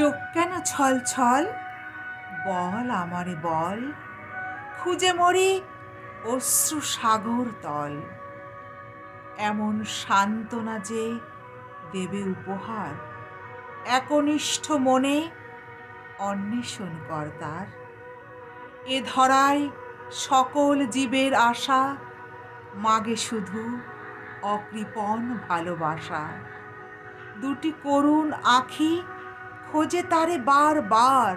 চোখ কেন ছল ছল বল আমারে, বল। খুঁজে মরি অশ্রু সাগর তল। এমন সান্ত্বনা যে দেবে উপহার, একনিষ্ঠ মনে অন্বেষণ কর তার। এ ধরায় সকল জীবের আশা, মাগে শুধু অকৃপণ ভালোবাসা। দুটি করুণ আখি খোঁজে তারে বারবার।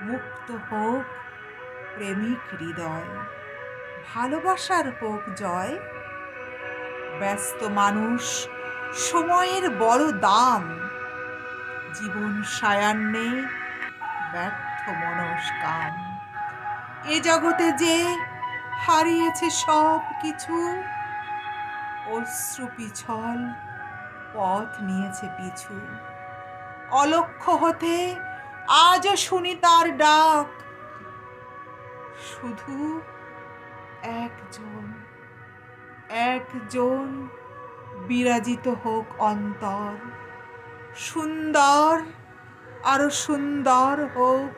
মুক্ত হোক প্রেমিক হৃদয়, ভালোবাসার হোক জয়। ব্যস্ত মানুষ, সময়ের বড় দাম। জীবন সায়ান্নে ব্যর্থ মনস কাম। এ জগতে যে হারিয়েছে সব কিছু অশ্রু পিছল পথ নিয়েছে পিছু। অলক্ষ্য হতে আজও শুনি তার ডাক। শুধু একজন একজন বিরাজিত হোক অন্তর। সুন্দর আরও সুন্দর হোক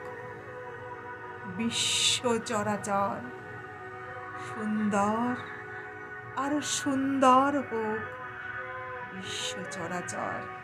বিশ্ব চরাচর। সুন্দর আরও সুন্দর হোক বিশ্ব চরাচর।